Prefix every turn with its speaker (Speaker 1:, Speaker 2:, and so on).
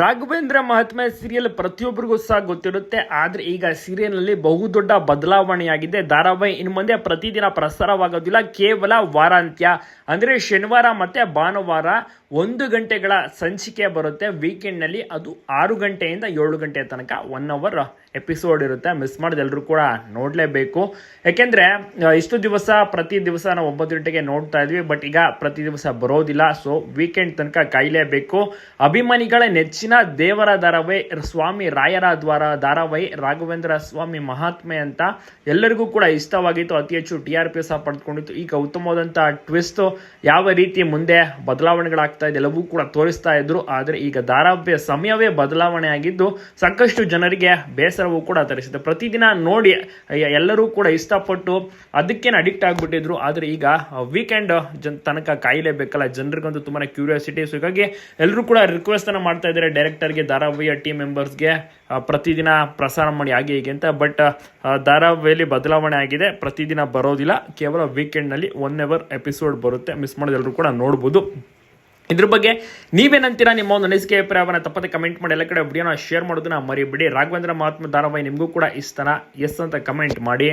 Speaker 1: Raghavendra Mahatma serial ಪ್ರತಿಯೊಬ್ಬರಿಗೂ ಸಹ ಗೊತ್ತಿರುತ್ತೆ. ಆದ್ರೆ ಈಗ ಸೀರಿಯಲ್ನಲ್ಲಿ ಬಹುದೊಡ್ಡ ಬದಲಾವಣೆಯಾಗಿದೆ. ಧಾರಾವಾಹಿ ಇನ್ನು ಮುಂದೆ ಪ್ರತಿದಿನ ಪ್ರಸಾರವಾಗೋದಿಲ್ಲ. ಕೇವಲ ವಾರಾಂತ್ಯ. ಅಂದ್ರೆ ಶನಿವಾರ ಮತ್ತೆ ಭಾನುವಾರ ಒಂದು ಗಂಟೆಗಳ ಸಂಚಿಕೆ ಬರುತ್ತೆ. ವೀಕೆಂಡ್ನಲ್ಲಿ ಅದು ಆರು ಗಂಟೆಯಿಂದ ಏಳು ಗಂಟೆ ತನಕ ಒನ್ ಅವರ್ ಎಪಿಸೋಡ್ ಇರುತ್ತೆ. ಮಿಸ್ ಮಾಡಿದ ಎಲ್ಲರೂ ಕೂಡ ನೋಡಲೇಬೇಕು. ಯಾಕೆಂದರೆ ಇಷ್ಟು ದಿವಸ ಪ್ರತಿ ದಿವಸ ನಾವು ಒಂಬತ್ತು ಗಂಟೆಗೆ ನೋಡ್ತಾ ಇದ್ವಿ. ಬಟ್ ಈಗ ಪ್ರತಿ ದಿವಸ ಬರೋದಿಲ್ಲ. ಸೊ ವೀಕೆಂಡ್ ತನಕ ಕಾಯಲೇಬೇಕು. ಅಭಿಮಾನಿಗಳ ನೆಚ್ಚಿನ ದೇವರ ಧಾರಾವಾಹಿ ಸ್ವಾಮಿ ರಾಯರ ದ್ವಾರ ಧಾರಾವಾಹಿ ರಾಘವೇಂದ್ರ ಸ್ವಾಮಿ ಮಹಾತ್ಮೆ ಅಂತ ಎಲ್ಲರಿಗೂ ಕೂಡ ಇಷ್ಟವಾಗಿತ್ತು. ಅತಿ ಹೆಚ್ಚು ಟಿ ಆರ್ ಪಿ ಸಹ ಪಡೆದುಕೊಂಡಿತ್ತು. ಈಗ ಉತ್ತಮವಾದಂತಹ ಟ್ವಿಸ್ಟ್ ಯಾವ ರೀತಿ ಮುಂದೆ ಬದಲಾವಣೆಗಳಾಗ್ತಾ ಇದೆ ಎಲ್ಲವೂ ಕೂಡ ತೋರಿಸ್ತಾ ಇದ್ರು. ಆದರೆ ಈಗ ಧಾರಾವಾಹಿ ಸಮಯವೇ ಬದಲಾವಣೆ ಆಗಿದ್ದು ಸಾಕಷ್ಟು ಜನರಿಗೆ ಬೇಸರವೂ ಕೂಡ ತರಿಸಿದೆ. ಪ್ರತಿದಿನ ನೋಡಿ ಎಲ್ಲರೂ ಕೂಡ ಇಷ್ಟಪಟ್ಟು ಅದಕ್ಕೇನು ಅಡಿಕ್ಟ್ ಆಗಿಬಿಟ್ಟಿದ್ರು. ಆದರೆ ಈಗ ವೀಕೆಂಡ್ ತನಕ ಕಾಯಲೇಬೇಕಲ್ಲ. ಜನರಿಗಂತೂ ತುಂಬಾ ಕ್ಯೂರಿಯಾಸಿಟಿ ಸೊ ಹೀಗಾಗಿ ಎಲ್ಲರೂ ಕೂಡ ರಿಕ್ವೆಸ್ಟ್ ಅನ್ನು ಮಾಡ್ತಾ ಇದ್ದಾರೆ. ಡೈರೆಕ್ಟರ್ಗೆ ಧಾರಾವಾಹಿಯ ಟೀಮ್ ಮೆಂಬರ್ಸ್ಗೆ ಪ್ರತಿದಿನ ಪ್ರಸಾರ ಮಾಡಿ ಹಾಗೆ ಹೀಗೆ ಅಂತ. ಬಟ್ ಧಾರಾವಾಹಿಯಲ್ಲಿ ಬದಲಾವಣೆ ಆಗಿದೆ. ಪ್ರತಿದಿನ ಬರೋದಿಲ್ಲ. ಕೇವಲ ವೀಕೆಂಡ್ನಲ್ಲಿ ಒನ್ ಅವರ್ ಎಪಿಸೋಡ್ ಬರುತ್ತೆ. ಮಿಸ್ ಮಾಡೋದು ಎಲ್ಲರೂ ಕೂಡ ನೋಡ್ಬೋದು. ಇದ್ರ ಬಗ್ಗೆ ನೀವೇನಂತೀರಾ ನಿಮ್ಮ ಒಂದು ಅನಿಸಿಕೆ ಅಭಿಪ್ರಾಯವನ್ನು ತಪ್ಪದೆ ಕಮೆಂಟ್ ಮಾಡಿ. ಎಲ್ಲ ಕಡೆ ವಿಡಿಯೋನ ಶೇರ್ ಮಾಡೋದನ್ನ ಮರಿಬಿಡಿ. ರಾಘವೇಂದ್ರ ಮಹಾತ್ಮ ಧಾರಾವಾಹಿ ನಿಮಗೂ ಕೂಡ ಇಷ್ಟನ? ಎಸ್ ಅಂತ ಕಮೆಂಟ್ ಮಾಡಿ.